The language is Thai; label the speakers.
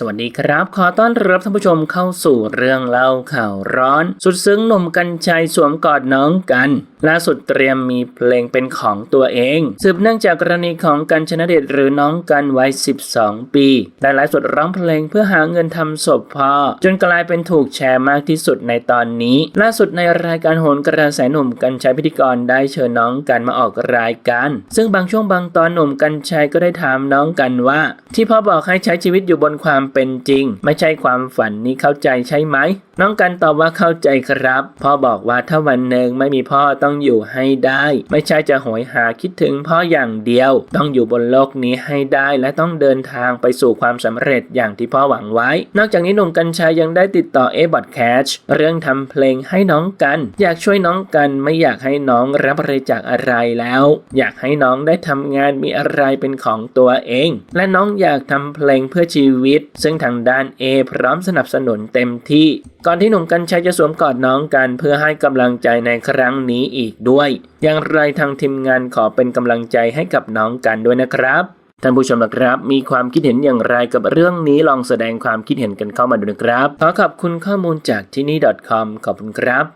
Speaker 1: สวัสดีครับ ขอต้อนรับท่านผู้ชมเข้าสู่เรื่องเล่าข่าวร้อน สุดซึ้งหนุ่มกัญชัยสวมกอดน้องกันล่าสุดเตรียมมีเพลงเป็นของตัวเอง สืบเนื่องจากกรณีของกันชนเดชหรือน้องกันวัย 12 ปี ได้ไลฟ์สดร้องเพลงเพื่อหาเงินทำศพพ่อ จนกลายเป็นถูกแชร์มากที่สุดในตอนนี้ ล่าสุดในรายการโหนกระแสหนุ่มกัญชัยพิธีกรได้เชิญน้องกันมาออกรายการ ซึ่งบางช่วงบางตอนหนุ่มกัญชัยก็ได้ถามน้องกันว่า ที่พ่อบอกให้ใช้ชีวิตอยู่บนความเป็นจริง ไม่ใช่ความฝันนี้เข้าใจใช่ไหม น้องกันตอบว่าเข้าใจครับ พ่อบอกว่าถ้าวันหนึ่งไม่มีพ่อต้ององอยู่ให้ได้ ไม่ใช่จะโหยหาคิดถึงพ่ออย่างเดียว ต้องอยู่บนโลกนี้ให้ได้และต้องเดินทางไปสู่ความสำเร็จอย่างที่พ่อหวังไว้ นอกจากนี้หนุ่มกัญชัยยังได้ติดต่อเอบอดแคชเรื่องทำเพลงให้น้องกัน อยากช่วยน้องกันไม่อยากให้น้องรับบริจาคอะไรแล้ว อยากให้น้องได้ทำงานมีอะไรเป็นของตัวเอง และน้องอยากทำเพลงเพื่อชีวิต ซึ่งทางด้านเอพร้อมสนับสนุนเต็มที่ ก่อนที่หนุ่มกัญชัยจะสวมกอดน้องกัน เพื่อให้กำลังใจในครั้งนี้อีกด้วย อย่างไรทางทีมงานขอเป็นกำลังใจให้กับน้องกันด้วยนะครับท่านผู้ชมนะครับ มีความคิดเห็นอย่างไรกับเรื่องนี้ลองแสดงความคิดเห็นกันเข้ามาดูนะครับ ขอขอบคุณข้อมูลจากที่นี่ .com ขอบคุณครับ